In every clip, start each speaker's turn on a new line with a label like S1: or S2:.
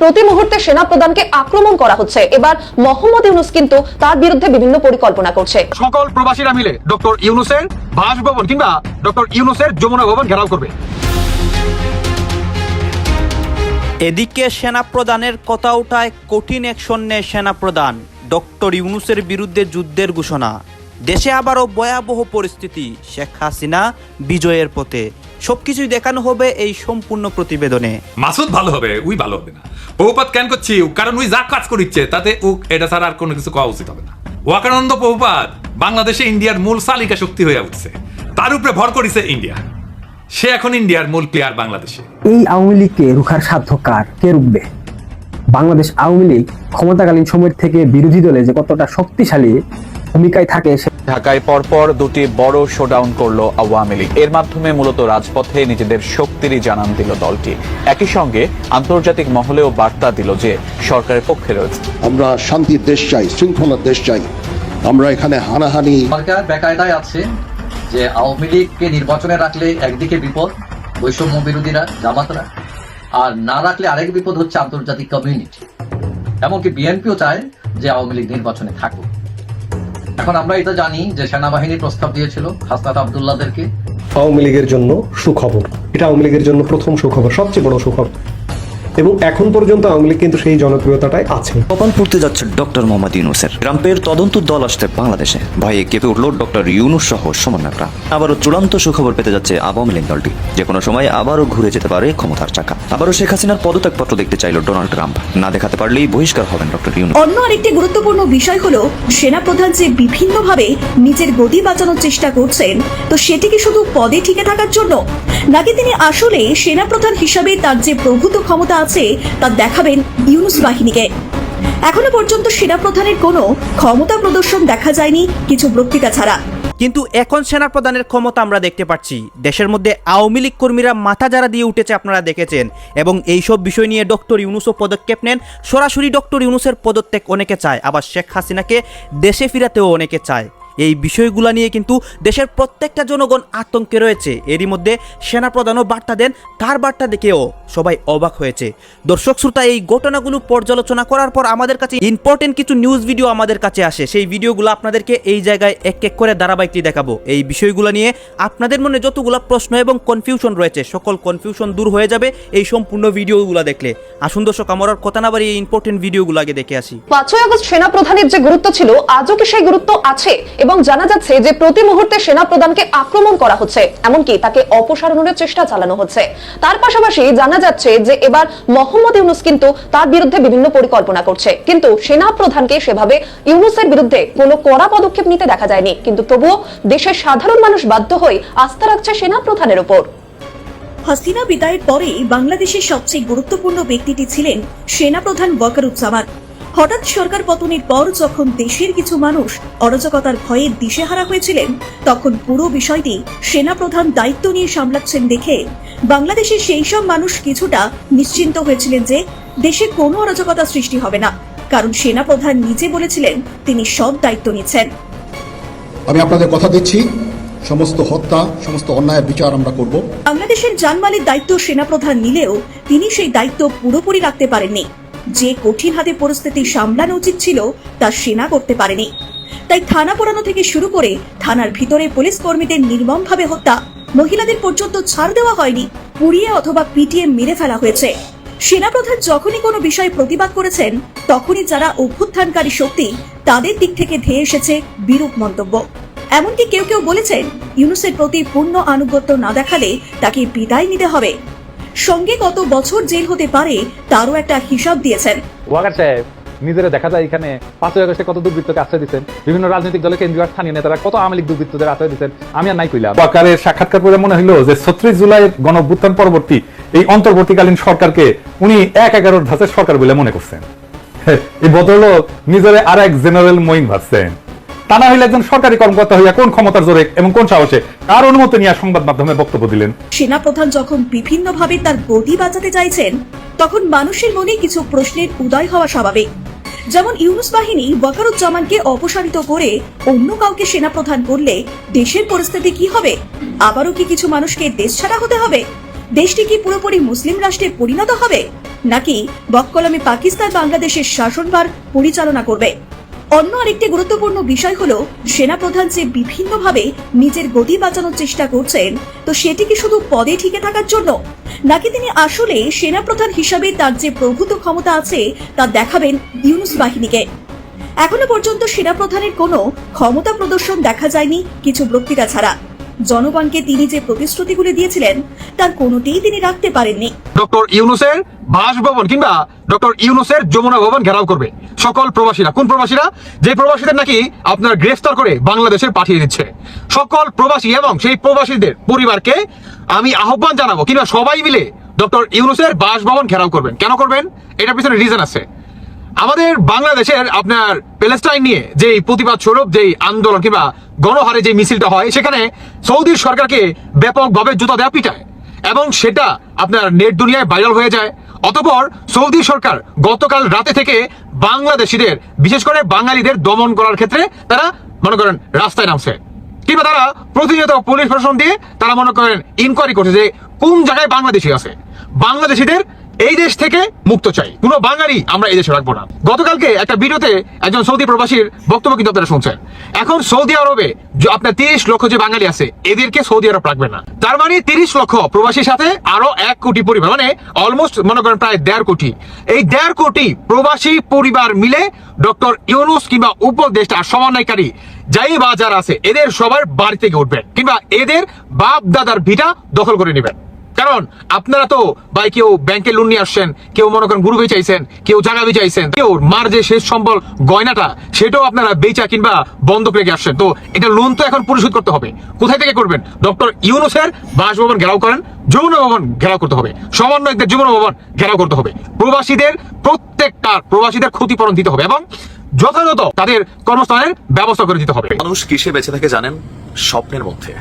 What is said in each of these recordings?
S1: প্রতি মুহূর্তে সেনা প্রধানকে আক্রমণ করা হচ্ছে। এবার মোহাম্মদ ইউনুস কিন্তু তার বিরুদ্ধে বিভিন্ন পরিকল্পনা করছে।
S2: সকল প্রবাসীরা মিলে ডক্টর ইউনুসের বাসভবন কিংবা ডক্টর ইউনুসের যমুনা ভবন ঘেরাও করবে।
S3: এদিকে সেনাপ্রধানের কথা উঠায় কঠিন অ্যাকশন নেয় সেনাপ্রধান ডক্টর ইউনুসের বিরুদ্ধে যুদ্ধের ঘোষণা। দেশে আবারও ভয়াবহ পরিস্থিতি শেখ হাসিনা বিজয়ের পথে। সবকিছুই দেখানো হবে এই সম্পূর্ণ প্রতিবেদনে।
S4: মাসুদ ভালো হবে উই ভালো হবে না। বহুপাত কেন করছি? কারণ উই যা কাজ করিচ্ছে তাতে উ এটা ছাড়া আর কোনো কিছু করা উচিত হবে না। ওয়াকানন্দ বহুপাত বাংলাদেশে ইন্ডিয়ার মূল চালিকা শক্তি হয়ে উঠছে। তার উপরে ভর করেছে ইন্ডিয়া। সে এখন ইন্ডিয়ার মূল প্লেয়ার বাংলাদেশে।
S5: এই আওয়ামী লীগকে রুখার সাধ্য কার? কে রুখবে? বাংলাদেশ আওয়ামী লীগ ক্ষমতাকালীন সময়ের থেকে বিরোধী দলে যে কতটা শক্তিশালী ভূমিকায় থাকে
S6: ঢাকায় পরপর দুটি বড় শোডাউন করল আওয়ামী লীগ। এর মাধ্যমে মূলত রাজপথে নিজেদের শক্তিরই জানান দিল দলটি। একই সঙ্গে আন্তর্জাতিক মহলেও বার্তা দিল যে সরকারের পক্ষে রয়েছে।
S7: আমরা শান্তির দেশ চাই শৃঙ্খলার দেশ চাই। আমরা এখানে হানাহানি
S8: সরকার বেকায়দায় আছে যে আওয়ামী লীগকে নির্বাচনে রাখলে একদিকে বিপদ বৈষম্য বিরোধীরা জামাতরা। আর না রাখলে আরেক বিপদ হচ্ছে আন্তর্জাতিক কমিউনিটি এমনকি বিএনপিও চায় যে আওয়ামী লীগ নির্বাচনে থাকুক। এখন আমরা এটা জানি যে সেনাবাহিনী প্রস্তাব দিয়েছিল হাসনাত আবদুল্লাদেরকে।
S9: আওয়ামী লীগের জন্য সুখবর। এটা আওয়ামী লীগের জন্য প্রথম সুখবর, সবচেয়ে বড় সুখবর। এবং এখন পর্যন্ত আওয়ামী লীগ কিন্তু সেই জনপ্রিয়তাটাই আছে।
S10: কপাল পড়তে যাচ্ছে ডক্টর মোহাম্মদ ইউনুসের। ট্রাম্পের তদন্ত দল আসছে বাংলাদেশে। ভয়ে কেঁপে উঠল ডক্টর ইউনুস সহ সমন্বয়করা। আবারও চূড়ান্ত সুখবর পেতে যাচ্ছে আওয়ামী লীগ দলটি। যে কোনো সময় আবারও ঘুরে যেতে পারে ক্ষমতার চাকা। আবারও শেখ হাসিনার পদত্যাগপত্র দেখতে চাইল ডোনাল্ড ট্রাম্প। না দেখাতে পারলেই বহিষ্কার হবেন ডক্টর ইউনুস।
S11: অন্য আরেকটি গুরুত্বপূর্ণ বিষয় হলো সেনাপ্রধান যে বিভিন্নভাবে নিজের গতি বাঁচানোর চেষ্টা করছেন তো সেটি কি শুধু পদে টিকে থাকার জন্য? নাকি তিনি আসলে সেনাপ্রধান হিসাবে তার যে প্রভূত ক্ষমতা আছে তা দেখাবেন ইউনুস বাহিনীকে। এখনও পর্যন্ত সেনা প্রধানের কোনো ক্ষমতা প্রদর্শন দেখা যায়নি কিছু বক্তৃতা ছাড়া।
S3: কিন্তু এখন সেনাপ্রধানের ক্ষমতা আমরা দেখতে পাচ্ছি। দেশের মধ্যে আওয়ামী লীগ কর্মীরা মাথা যারা দিয়ে উঠেছে আপনারা দেখেছেন। এবং এই সব বিষয় নিয়ে ডক্টর ইউনুসও পদক্ষেপ নেন। সরাসরি ডক্টর ইউনুসের পদত্যাগ অনেকে চায়, আবার শেখ হাসিনাকে দেশে ফিরাতেও অনেকে চায়। এই বিষয়গুলো নিয়ে কিন্তু দেশের প্রত্যেকটা জনগণ আতঙ্কে রয়েছে। এরই মধ্যে সেনাপ্রধানও বার্তা দেন, তার বার্তা দেখেও সবাই অবাক হয়েছে। দর্শক শ্রোতা, এই ঘটনাগুলো পর্যালোচনা করার পর আমাদের কাছে ইম্পর্টেন্ট কিছু নিউজ ভিডিও আমাদের কাছে আসে। সেই ভিডিওগুলো আপনাদেরকে এই জায়গায় এক এক করে ধারাবাহিকটি দেখাবো। এই বিষয়গুলো নিয়ে আপনাদের মনে যতগুলো প্রশ্ন এবং কনফিউশন রয়েছে, সকল কনফিউশন দূর হয়ে যাবে এই সম্পূর্ণ ভিডিওগুলো দেখলে। আসুন দর্শক, আমার কথা না বাড়ি এই ইম্পর্টেন্ট ভিডিওগুলো আগে দেখে আসি।
S1: পাঁচই আগস্ট সেনা প্রধানের যে গুরুত্ব ছিল, আজও কি সেই গুরুত্ব আছে? এবং জানা যাচ্ছে যে প্রতি মুহূর্তে সেনা প্রধানকে আক্রমণ করা হচ্ছে, এমনকি তাকে অপসারণের চেষ্টা চালানো হচ্ছে। তার পাশাপাশি জানা যাচ্ছে যে এবার মোহাম্মদ ইউনুস কিন্তু তার বিরুদ্ধে বিভিন্ন পরিকল্পনা করছে। কিন্তু সেনা প্রধানকে সেভাবে ইউনুসের বিরুদ্ধে কোনো কড়া পদক্ষেপ নিতে দেখা যায়নি। কিন্তু তবুও দেশের সাধারণ মানুষ বাধ্য হয়ে আস্থা রাখছে সেনা প্রধানের উপর।
S11: হাসিনা বিদায়ের পরে বাংলাদেশের সবচেয়ে গুরুত্বপূর্ণ ব্যক্তিটি ছিলেন সেনাপ্রধান ওয়াকারুজ্জামান। হঠাৎ সরকার পতনের পর যখন দেশের কিছু মানুষ অরাজকতার ভয়ে দিশেহারা হয়েছিলেন তখন পুরো বিষয়টি সেনাপ্রধান দায়িত্ব নিয়ে সামলাচ্ছেন দেখে বাংলাদেশের সেই সব মানুষ কিছুটা নিশ্চিন্ত হয়েছিলেন যে দেশে কোনো অরাজকতা সৃষ্টি হবে না। কারণ সেনাপ্রধান নিজে বলেছিলেন তিনি সব দায়িত্ব নিচ্ছেন।
S7: আমি আপনাদের কথা দিচ্ছি। সমস্ত হত্যা সমস্ত অন্যায়ের বিচার আমরা করব।
S11: বাংলাদেশের জানমালের দায়িত্ব সেনাপ্রধান নিলেও তিনি সেই দায়িত্ব পুরোপুরি রাখতে পারেননি। যে কঠিন হাতে পরিস্থিতি সামলানো উচিত ছিল, তা সেনা করতে পারেনি। তাই থানা পোড়ানো থেকে শুরু করে থানার ভিতরে পুলিশ কর্মীদের নির্মমভাবে হত্যা, মহিলাদের পর্যন্ত ছাড় দেওয়া হয়নি, পুড়িয়ে অথবা পিটিয়ে মেরে ফেলা হয়েছে। সেনাপ্রধান যখনই কোনো বিষয়ে প্রতিবাদ করেছেন, তখনই যারা অভ্যুত্থানকারী শক্তি, তাদের দিক থেকে ধেয়ে এসেছে বিরূপ মন্তব্য। এমনকি কেউ কেউ বলেছেন, ইউনুসের প্রতি পূর্ণ আনুগত্য না দেখালে তাকে বিদায় নিতে হবে। সঙ্গে কত বছর জেল হতে পারে তারও একটা হিসাব দিয়েছেন।
S2: ওয়াকার সাহেব নিজেরা দেখা যায় এখানে পাঁচই আগস্টে কত দুর্বৃত্তকে আশ্রয় দিচ্ছেন বিভিন্ন রাজনৈতিক দলের কেন্দ্রীয় স্থানীয় নেতারা কত আওয়ামী লীগ দুর্বৃত্তদের আশ্রয় দিচ্ছেন আমি আর নাই কইলাম। সরকারের সাক্ষাৎকার করে মনে হইল যে ছত্রিশ জুলাই গণ অভ্যুত্থান পরবর্তী এই অন্তর্বর্তীকালীন সরকারকে উনি এক এগারোর ধাঁচের সরকার বলে মনে করছেন। এই ভদ্রলোক নিজের আর এক জেনারেল মইন ভাবছেন। তা না হইলে একজন সরকারি কর্মকর্তা হইয়া কোন ক্ষমতার জোরে এবং কোন সাহসে? কার অনুমতি নিয়ে সংবাদ মাধ্যমে বক্তব্য দিলেন?
S11: সেনাপ্রধান যখন বিভিন্নভাবে তার গতি বাঁচাতে চাইছেন, তখন মানুষের মনে কিছু প্রশ্নের উদয় হওয়া স্বাভাবিক। যেমন ইউনুস বাহিনী ওয়াকারুজ্জামানকে অপসারিত করে অন্য কাউকে সেনাপ্রধান করলে দেশের পরিস্থিতি কি হবে? আবারও কি কিছু মানুষকে দেশ ছাড়া হতে হবে? দেশটি কি পুরোপুরি মুসলিম রাষ্ট্রে পরিণত হবে? নাকি বক্কলমে পাকিস্তান বাংলাদেশের শাসনভার পরিচালনা করবে? অন্য আরেকটি গুরুত্বপূর্ণ বিষয় হলো, সেনাপ্রধান যে বিভিন্নভাবে নিজের গতি বাঁচানোর চেষ্টা করছেন, তো সেটি কি শুধু পদে ঠিকে থাকার জন্য? নাকি তিনি আসলে সেনাপ্রধান হিসাবে তার যে প্রভূত ক্ষমতা আছে, তা দেখাবেন ইউনুস বাহিনীকে? এখনও পর্যন্ত সেনাপ্রধানের কোনো ক্ষমতা প্রদর্শন দেখা যায়নি কিছু বক্তৃতা ছাড়া। জনগণকে তিনি যে প্রতিশ্রুতিগুলি দিয়েছিলেন, তার কোনোটিই তিনি রাখতে পারেননি।
S12: ডক্টর ইউনুসের বাসভবন কিংবা ডক্টর ইউনুসের যমুনা ভবন ঘেরাও করবে। সকল প্রবাসীরা, কোন প্রবাসীরা? যে প্রবাসীদের নাকি আপনার গ্রেফতার করে বাংলাদেশে পাঠিয়ে দিচ্ছে। সকল প্রবাসী এবং সেই প্রবাসীদের পরিবারকে আমি আহ্বান জানাব কিংবা সবাই মিলে ডক্টর ইউনুসের বাসভবন ঘেরাও করবেন। কেন করবেন? এটার পিছনে রিজন আছে। আমাদের বাংলাদেশের আপনার প্যালেস্টাইন নিয়ে যে প্রতিবাদ স্বরূপ যে আন্দোলন কিংবা গণহারে যে মিছিলটা হয়, সেখানে সৌদি সরকারকে ব্যাপকভাবে জুতা দেওয়া পিটায় এবং সেটা আপনার নেট দুনিয়ায় ভাইরাল হয়ে যায়। অতপর সৌদি সরকার গতকাল রাতে থেকে বাংলাদেশিদের, বিশেষ করে বাঙালিদের দমন করার ক্ষেত্রে তারা মনে করেন রাস্তায় নামছে। কিংবা তারা প্রতিনিয়ত পুলিশ প্রশাসন দিয়ে তারা মনে করেন ইনকোয়ারি করছে যে কোন জায়গায় বাংলাদেশি আছে? বাংলাদেশিদের এই দেশ থেকে মুক্ত চাই। কোনো বাঙালি আমরা এই দেশে রাখব না। গতকালকে একটা ভিডিওতে একজন সৌদি প্রবাসীর বক্তব্য কিন্তু আপনারা শুনছেন। এখন সৌদি আরবে আপনার তিরিশ লক্ষ যে বাঙালি আছে, এদেরকে সৌদি আরব রাখবে না। তার মানে তিরিশ লক্ষ প্রবাসীর সাথে আরও এক কোটি পরিবার মানে অলমোস্ট মনে করেন প্রায় দেড় কোটি। এই দেড় কোটি প্রবাসী পরিবার মিলে ডক্টর ইউনুস কিংবা উপদেষ্টা সমন্বয়কারী যাই বা যারা আছে, এদের সবার বাড়ি থেকে উঠবেন কিংবা এদের বাপ দাদার ভিটা দখল করে নেবেন। কারণ আপনারা তো ভাই কেউ ব্যাংকে লোন নিয়ে আসছেন, কেউ মনে করেন গুরু চাইছেন, কেউ জায়গা চাইছেন, কেউ মার যে শেষ সম্বল গয়নাটা, সেটাও আপনারা বেচা কিংবা বন্ধক রেখে আসছেন। তো এটা লোন তো এখন পরিশোধ করতে হবে। কোথায় থেকে করবেন? ডক্টর ইউনুসের বাসভবন ঘেরাও করেন, যমুনা ভবন ঘেরাও করতে হবে। সমন্বয়কদের যমুনা ভবন ঘেরাও করতে হবে। প্রবাসীদের প্রত্যেকটা প্রবাসীদের ক্ষতিপূরণ দিতে হবে এবং যথাযথ তাদের কর্মস্থানের ব্যবস্থা করে দিতে হবে।
S13: মানুষ কিসে বেঁচে থাকে জানেন? স্বপ্নের মধ্যে।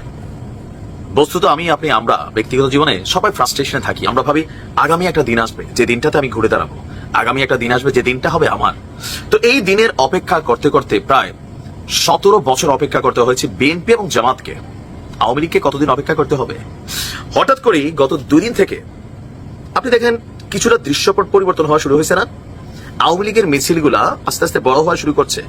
S13: বস্তুত আমি, আপনি, আমরা ব্যক্তিগত জীবনে সবাই ফ্রাস্ট্রেশনে থাকি। আমরা ভাবি, আগামী একটা দিন আসবে, যে দিনটাতে আমি ঘুরে দাঁড়াবো। আগামী একটা দিন আসবে, যে দিনটা হবে আমার। তো এই দিনের অপেক্ষা করতে করতে প্রায় সতেরো বছর অপেক্ষা করতে হয়েছে বিএনপি এবং জামাতকে। আওয়ামী লীগকে কতদিন অপেক্ষা করতে হবে? হঠাৎ করেই গত দুই দিন থেকে, আপনি দেখেন, কিছুটা দৃশ্যপট পরিবর্তন হওয়া শুরু হয়েছে না? আওয়ামী লীগের মিছিলগুলা আস্তে আস্তে বড় হওয়া শুরু করছে।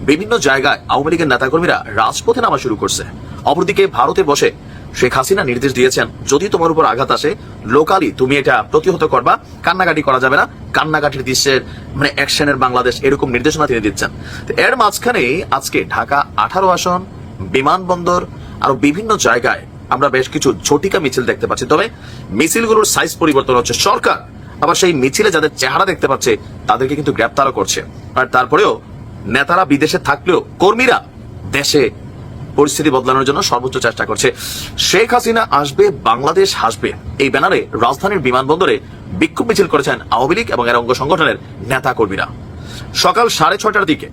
S13: বিভিন্ন জায়গায় আওয়ামী লীগের নেতাকর্মীরা রাজপথে নামা শুরু করছে। অপরদিকে ভারতে বসে শেখ হাসিনা নির্দেশ দিয়েছেন, যদি তোমার উপর আঘাত আসে, লোকালি তুমি এটা প্রতিহত করবা, কান্নাকাটি করা যাবে না। কান্নাকাটির দৃশ্যের মানে অ্যাকশনের বাংলাদেশ এরকম নির্দেশনা তিনি দিচ্ছেন। এর মাঝখানে আজকে ঢাকা আঠারো আসন, বিমানবন্দর আরও বিভিন্ন জায়গায় আমরা বেশ কিছু ঝটিকা মিছিল দেখতে পাচ্ছি। তবে মিছিলগুলোর সাইজ পরিবর্তন হচ্ছে। সরকার আবার সেই মিছিলে যাদের চেহারা দেখতে পাচ্ছে, তাদেরকে কিন্তু গ্রেপ্তারও করছে। আর তারপরেও নেতারা বিদেশে থাকলেও কর্মীরা দেশে পরিস্থিতি বদলানোর জন্য সর্বোচ্চ চেষ্টা করছে। শেখ হাসিনা আসবে, বাংলাদেশ হাসবে। এই ব্যানারে রাজধানীর বিমানবন্দরে বিক্ষোভ মিছিল করেছেন আওয়ামী লীগ এবং এর অঙ্গ সংগঠনের নেতা কর্মীরা সকাল সাড়ে ছটার দিকে,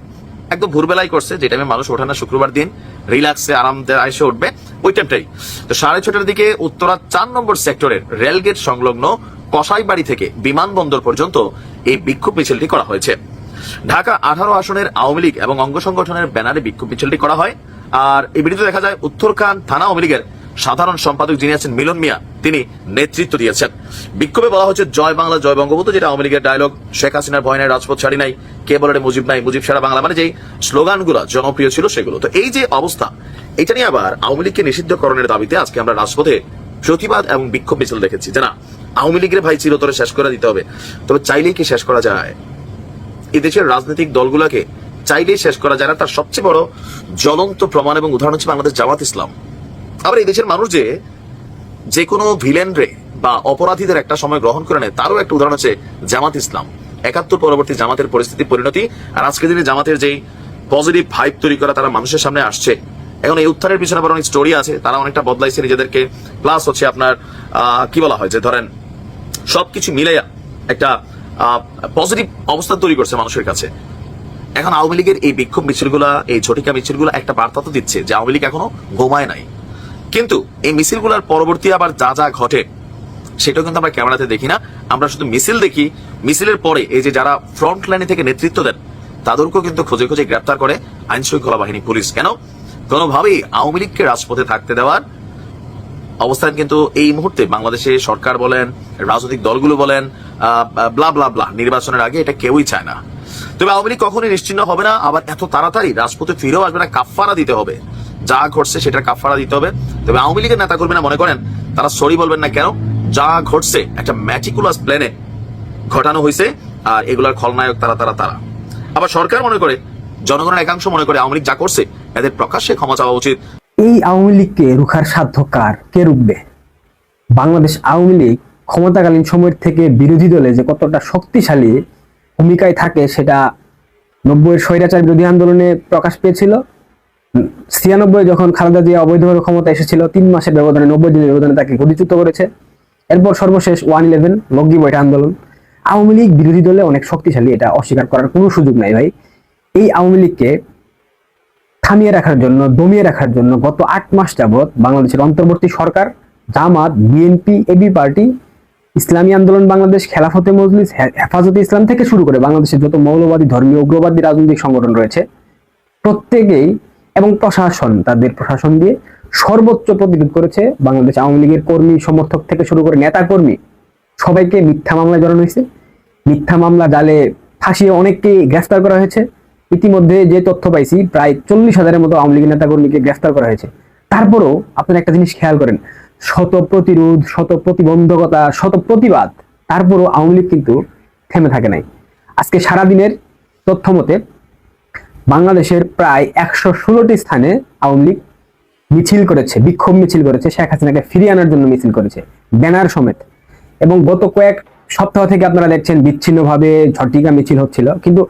S13: একদম ভোরবেলায় করছে, যে টাইমে মানুষ ওঠে না শুক্রবার দিন রিল্যাক্সে আরামদায় এসে উঠবে, ওই টাইমটাই তো সাড়ে ছটার দিকে উত্তরা চার নম্বর সেক্টরের রেলগেট সংলগ্ন কসাইবাড়ি থেকে বিমানবন্দর পর্যন্ত এই বিক্ষোভ মিছিলটি করা হয়েছে। ঢাকা আঠারো আসনের আওয়ামী লীগ এবং অঙ্গ সংগঠনের ব্যানারে বিক্ষোভ মিছিলটি করা হয়। আর এই ভিডিওতে দেখা যায় উত্তরখান থানা আওয়ামী লীগের সাধারণ সম্পাদক যিনি আছেন মিলন মিয়া, তিনি নেতৃত্ব দিয়েছেন। বিক্ষোভে বলা হচ্ছে, জয় বাংলা, জয় বঙ্গবন্ধু যেটা আওয়ামী লীগের ডায়লগ শেখ হাসিনার ভয় নাই, রাজপথ ছাড়ি নাই, কে বলে মুজিব নাই, মুজিব সারা বাংলা মানে যেই স্লোগানগুলো জনপ্রিয় ছিল সেগুলো। তো এই যে অবস্থা, এটা নিয়ে আবার আওয়ামী লীগকে নিষিদ্ধকরণের দাবিতে আজকে আমরা রাজপথে প্রতিবাদ এবং বিক্ষোভ মিছিল দেখেছি। যে না আওয়ামী লীগের ভাই চিরতরে শেষ করে দিতে হবে। তবে চাইলেই কি শেষ করা যায়? এই দেশের রাজনৈতিক দলগুলোকে চাইলেই শেষ করা যায় না। তার সবচেয়ে বড় জ্বলন্ত প্রমাণ এবং উদাহরণ হচ্ছে বাংলাদেশ জামাত ইসলাম। আবার এই দেশের মানুষ যে যে কোনো ভিলেন রে বা অপরাধীদের একটা সময় গ্রহণ করে নেয়, তারও একটা উদাহরণ হচ্ছে জামাত ইসলাম। একাত্তর পরবর্তী জামাতের পরিস্থিতি পরিণতি আর আজকের দিনে জামাতের যেই পজিটিভ ভাইব তৈরি করা তারা মানুষের সামনে আসছে। এখন এই উত্থানের পিছনে আবার অনেক স্টোরি আছে, তারা অনেকটা বদলাইছে নিজেদেরকে। প্লাস হচ্ছে আপনার কি বলা হয় যে ধরেন সবকিছু মিলাইয়া একটা পজিটিভ অবস্থা তৈরি করছে মানুষের কাছে। এখন আওয়ামী লীগের এই বিক্ষোভ মিছিলগুলা, এই ঝটিকা মিছিলগুলা একটা বার্তা তো দিচ্ছে যে আওয়ামী লীগ এখনও ঘুমায় নাই। কিন্তু এই মিছিলগুলার পরবর্তী আবার যা যা ঘটে, সেটাও কিন্তু আমরা ক্যামেরাতে দেখি না। আমরা শুধু মিছিল দেখি, মিছিলের পরে এই যে যারা ফ্রন্ট লাইনে থেকে নেতৃত্ব দেন, তাদেরকেও কিন্তু খোঁজে খোঁজে গ্রেপ্তার করে আইন শৃঙ্খলা বাহিনী পুলিশ। কেন? কোনোভাবেই আওয়ামী লীগকে রাজপথে থাকতে দেওয়ার অবস্থান কিন্তু এই মুহূর্তে বাংলাদেশে সরকার বলেন, রাজনৈতিক দলগুলো বলেন ব্লা ব্লা ব্লা নির্বাচনের আগে এটা কেউই চায় না। তবে আওয়ামী লীগ কখনোই নিশ্চিন্ন হবে না। আবার এত তাড়াতাড়ি রাজপথে ফিরেও আসবে না কাফারা দিতে হবে। যা ঘটছে সেটার কাফারা দিতে হবে। তবে আওয়ামী লীগের নেতা কর্মীরা মনে করেন, তারা সরি বলবেন না কেন? যা ঘটছে, একটা ম্যাটিকুলাস প্ল্যানে ঘটানো হয়েছে, আর এগুলার খলনায়ক তারা তারা তারা। আবার সরকার মনে করে, জনগণের একাংশ মনে করে আওয়ামী যা করছে, এদের প্রকাশ্যে ক্ষমা চাওয়া উচিত।
S5: এই আওয়ামী লীগকে রুখার সাধ্য কার? কে রুখবে? বাংলাদেশ আওয়ামী লীগ ক্ষমতাকালীন সময়ের থেকে বিরোধী দলে যে কতটা শক্তিশালী ভূমিকায় থাকে সেটা নব্বইয়ের স্বৈরাচার বিরোধী আন্দোলনে প্রকাশ পেয়েছিল। ছিয়ানব্বই যখন খালেদা জিয়া অবৈধভাবে ক্ষমতা এসেছিল, তিন মাসের ব্যবধানে, নব্বই দিনের ব্যবধানে তাকে গতিচ্যুত করেছে। এরপর সর্বশেষ ওয়ান ইলেভেন লগ্গি বৈঠা আন্দোলন। আওয়ামী লীগ বিরোধী দলে অনেক শক্তিশালী, এটা অস্বীকার করার কোনো সুযোগ নাই ভাই। এই আওয়ামী লীগকে থামিয়ে রাখার জন্য, দমিয়ে রাখার জন্য গত আট মাস যাবৎ বাংলাদেশের অন্তর্বর্তী সরকার, Jamaat, BNP, AB party Islami Andolan Bangladesh খেলাফতে মজলিস হেফাজতে ইসলাম থেকে শুরু করে বাংলাদেশের যত মৌলবাদী, ধর্মীয় উগ্রবাদী, রাজনৈতিক সংগঠন রয়েছে, প্রত্যেকেই এবং প্রশাসন, তাদের প্রশাসন দিয়ে সর্বোচ্চ প্রতিরোধ করেছে বাংলাদেশ আওয়ামী লীগের কর্মী, সমর্থক থেকে শুরু করে নেতা কর্মী। সবাইকে মিথ্যা মামলায় জড়ানো হয়েছে। মিথ্যা মামলা জালে ফাঁসিয়ে অনেককে গ্রেফতার করা হয়েছে। ইতিমধ্যে যে তথ্য পাইছি, প্রায় চল্লিশ হাজারের মতো আওয়ামী লীগের নেতাকর্মীকে গ্রেফতার করা হয়েছে। তারপরও আপনারা একটা জিনিস খেয়াল করেন শত প্রতিরোধ শত প্রতিবন্ধকতা শত প্রতিবাদ তারপরও আওয়ামী লীগ কিন্তু থেমে থাকে নাই। আজকে সারাদিনের তথ্য মতে, বাংলাদেশের প্রায় একশো ষোলোটি স্থানে আওয়ামী লীগ মিছিল করেছে, বিক্ষোভ মিছিল করেছে, শেখ হাসিনাকে ফিরিয়ে আনার জন্য মিছিল করেছে, ব্যানার সমেত। এবং গত কয়েক সপ্তাহ থেকে আপনারা দেখছেন বিচ্ছিন্নভাবে ঝটিকা মিছিল হচ্ছিল। কিন্তু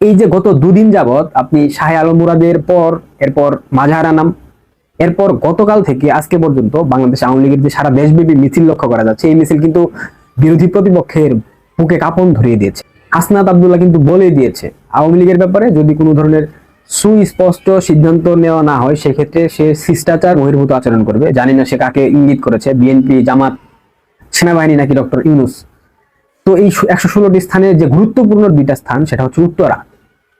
S5: এই যে গত দুদিন যাবত আপনি শাহে আলম মুরাদের পর, এরপর মাঝারা নাম এরপর গতকাল থেকে আজকে পর্যন্ত বাংলাদেশ আওয়ামী লীগের যে সারা দেশব্যাপী মিছিল লক্ষ্য করা যাচ্ছে, এই মিছিল কিন্তু বিরোধী প্রতিপক্ষের বুকে কাপন ধরিয়ে দিয়েছে। আসনাত আব্দুল্লাহ কিন্তু বলে দিয়েছে, আওয়ামী লীগের ব্যাপারে যদি কোনো ধরনের সুস্পষ্ট সিদ্ধান্ত নেওয়া না হয়, সেক্ষেত্রে সে শিষ্টাচার, বহির্ভূত আচরণ করবে। জানি না সে কাকে ইঙ্গিত করেছে, বিএনপি, জামাত, সেনাবাহিনী নাকি ডক্টর ইউনুস। তো এই একশো ষোলোটি স্থানের যে গুরুত্বপূর্ণ দুইটা স্থান, সেটা হচ্ছে উত্তরা।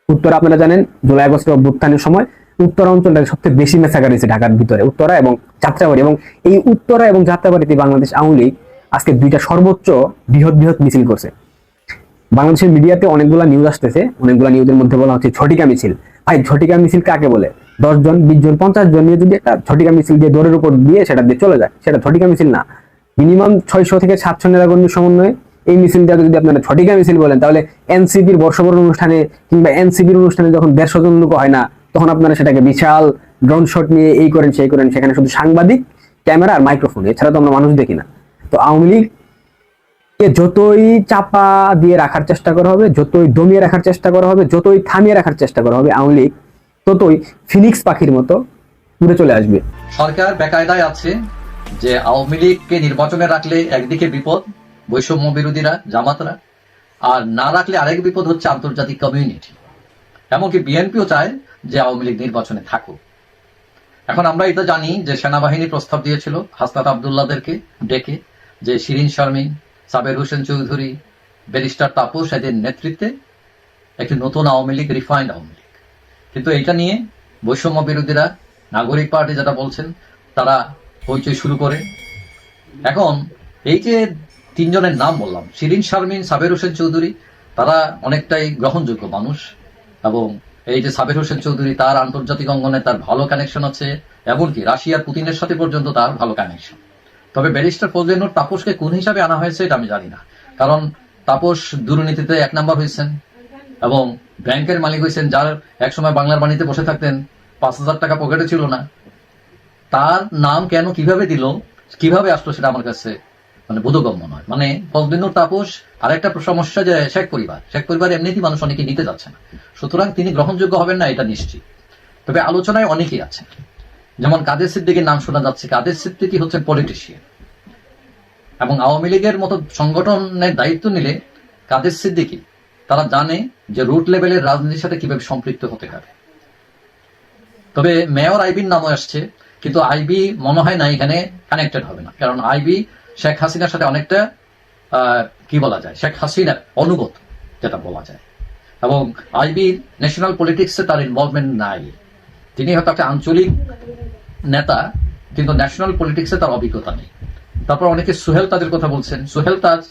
S5: উত্তরা আপনারা জানেন, জুলাই আগস্টের অভ্যুত্থানের সময় উত্তরা অঞ্চলটাকে সবচেয়ে বেশি মেসাকার হয়েছে ঢাকার ভিতরে, উত্তরা এবং যাত্রাবাড়ি। এবং এই উত্তরা এবং যাত্রাবাড়িতে বাংলাদেশ আওয়ামী লীগ আজকে দুইটা সর্বোচ্চ বৃহৎ বৃহৎ মিছিল করছে। বাংলাদেশের মিডিয়াতে অনেকগুলো নিউজ আসতেছে, অনেকগুলো নিউজের মধ্যে বলা হচ্ছে ঝটিকা মিছিল। ভাই, ঝটিকা মিছিল কাকে বলে? দশ জন, বিশ জন, পঞ্চাশ জন নিয়ে যদি একটা ঝটিকা মিছিল দিয়ে দৌড়ের উপর দিয়ে সেটা দিয়ে চলে যায়, সেটা ঝটিকা মিছিল না। মিনিমাম ছয়শো থেকে সাতশো নেতাকর্মীর সমন্বয়ে এই মিছিলটা যদি আপনারা ঝটিকা মিছিল বলেন, তাহলে এনসিপির বর্ষবরণ অনুষ্ঠানে কিংবা এনসিপির অনুষ্ঠানে যখন দেড়শো জন লোক হয় না তখন আপনারা সেটাকে বিশাল ড্রোন শট নিয়ে এই করেন, সেই করেন, সেখানে শুধু সাংবাদিক ক্যামেরা আর মাইক্রোফোন এছাড়া তো আমরা মানুষ দেখি না। তো আওয়ামী লীগ কে যতই চাপা দিয়ে রাখার চেষ্টা করা হবে, যতই দমিয়ে রাখার চেষ্টা করা হবে, যতই থামিয়ে রাখার চেষ্টা করা হবে, আওয়ামী লীগ ততই ফিনিক্স পাখির মতো উড়ে চলে আসবে।
S8: সরকার বেকায়দায় আছে যে আওয়ামী লীগকে নির্বাচনে রাখলে একদিকে বিপদ, বৈষম্য বিরোধীরা, জামাতরা, আর না রাখলে আরেক বিপদ হচ্ছে আন্তর্জাতিক কমিউনিটি এমনকি বিএনপিও চায় যে আওয়ামী লীগ নির্বাচনে থাকুক। এখন আমরা এটা জানি যে সেনাবাহিনী প্রস্তাব দিয়েছিল হাসনাত আবদুল্লাদেরকে ডেকে যে শিরিন শারমিন, সাবের হোসেন চৌধুরী, ব্যারিস্টার তাপস এদের নেতৃত্বে একটি নতুন Awami League refined Awami League. কিন্তু এটা নিয়ে বৈষম্য বিরোধীরা, নাগরিক পার্টি যেটা বলছেন, তারা হইচই শুরু করে। এখন এই যে তিনজনের নাম বললাম, শিরিন শারমিন, সাবের হোসেন চৌধুরী, তারা অনেকটাই গ্রহণযোগ্য মানুষ এবং এই যে সাবের হোসেন চৌধুরী, তার আন্তর্জাতিক অঙ্গনে তার ভালো কানেকশন আছে, এমনকি রাশিয়ার পুতিনের সাথে পর্যন্ত তার ভালো কানেকশন তবে ব্যারিস্টার ফজলেনুর তাপসকে কোন হিসাবে আনা হয়েছে এটা আমি জানি না। কারণ তাপস দুর্নীতিতে এক নাম্বার হয়েছেন এবং ব্যাংকের মালিক হয়েছেন যার একসময় বাংলার বাণীতে বসে থাকতেন, পাঁচ হাজার টাকা পকেটে ছিল না। তার নাম কেন কীভাবে দিল, কীভাবে আসলো সেটা আমার কাছে মানে বোধগম্য নয়। মানে ফজলিনুর তাপস আরেকটা সমস্যা যে শেখ পরিবার। শেখ পরিবার এমনিতেই মানুষ অনেকে নিতে যাচ্ছে না। সুতরাং তিনি গ্রহণযোগ্য হবেন না, এটা নিশ্চিত। তবে আলোচনায় অনেকেই আছে যেমন কাদের সিদ্দিকের নাম শোনা যাচ্ছে, কাদের সিদ্দিকি হচ্ছেন পলিটিশিয়ান এবং আওয়ামী লীগের মতো সংগঠনের দায়িত্ব নিলে কাদের সিদ্দিকি, তারা জানে যে রুট লেভেলের রাজনীতির সাথে কীভাবে সম্পৃক্ত হতে হবে। তবে মেয়র আইবির নামও আসছে, কিন্তু আইবি মনে হয় না এখানে কানেক্টেড হবে না। কারণ আইবি শেখ হাসিনার সাথে অনেকটা কি বলা যায়, শেখ হাসিনার অনুগত, যেটা বলা যায়। এবং আইবি ন্যাশনাল পলিটিক্সে তার ইনভলভমেন্ট নাই। তিনি হয়তো একটা আঞ্চলিক নেতা, কিন্তু ন্যাশনাল পলিটিক্সে তার অভিজ্ঞতা নেই। তারপর অনেকে সুহেল তাজের কথা বলছেন। সুহেল তাজ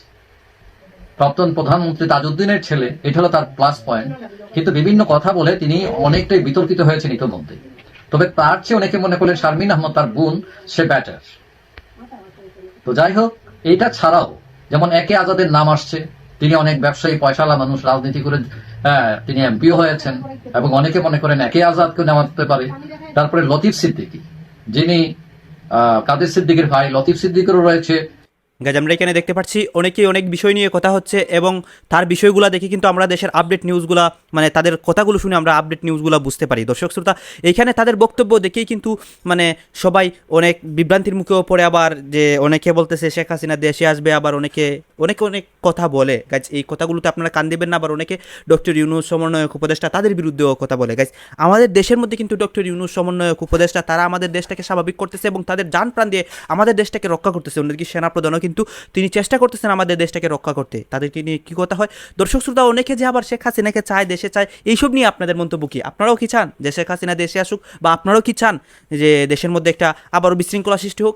S8: প্রাক্তন প্রধানমন্ত্রী তাজউদ্দিনের ছেলে, এটা হলো তার প্লাস পয়েন্ট কিন্তু বিভিন্ন কথা বলে তিনি অনেকটাই বিতর্কিত হয়েছেন ইতোমধ্যে তবে তার চেয়ে অনেকে মনে করলেন শারমিন আহমদ তার বোন, সে ব্যাটার তো যাই হোক, এইটা ছাড়াও যেমন একে আজাদের নাম আসছে, তিনি অনেক ব্যবসায়ী, পয়সালা মানুষ, রাজনীতি করে তিনি এমপিও হয়েছেন এবং অনেকে মনে করেন একে আজাদকে নামাতে পারে। তারপরে লতিফ সিদ্দিকী, যিনি কাদের সিদ্দিকের ভাই, লতিফ সিদ্দিকেরও রয়েছে।
S3: গাইজ, আমরা এখানে দেখতে পাচ্ছি অনেকেই অনেক বিষয় নিয়ে কথা হচ্ছে এবং তার বিষয়গুলো দেখে কিন্তু আমরা দেশের আপডেট নিউজগুলো মানে তাদের কথাগুলো শুনে আমরা আপডেট নিউজগুলো বুঝতে পারি। দর্শক শ্রোতা এইখানে তাদের বক্তব্য দেখেই কিন্তু মানে সবাই অনেক বিভ্রান্তির মুখেও পড়ে আবার যে অনেকে বলতেছে শেখ হাসিনা দেশে আসবে, আবার অনেকে অনেকে অনেক কথা বলে। গাইজ, এই কথাগুলোতে আপনারা কান দেবেন না, আবার অনেকে ডক্টর ইউনুস সমন্বয়ক উপদেষ্টা তাদের বিরুদ্ধেও কথা বলে। গাইজ, আমাদের দেশের মধ্যে কিন্তু ডক্টর ইউনুস সমন্বয়ক উপদেষ্টা, তারা আমাদের দেশটাকে স্বাভাবিক করতেছে এবং তাদের যান প্রাণ দিয়ে আমাদের দেশটাকে রক্ষা করতেছে। অন্যদিকে সেনাপ্রধানও কিন্তু তিনি চেষ্টা করতেছেন আমাদের দেশটাকে রক্ষা করতে। তাদেরকে নিয়ে কী কথা হয়? দর্শক শ্রোতা, অনেকে যে আবার শেখ হাসিনাকে চায়, দেশে চায়, এইসব নিয়ে আপনাদের মন্তব্য কি? আপনারাও কি চান যে শেখ হাসিনা দেশে আসুক বা আপনারাও কি চান যে দেশের মধ্যে একটা আবারও বিশৃঙ্খলা সৃষ্টি হোক?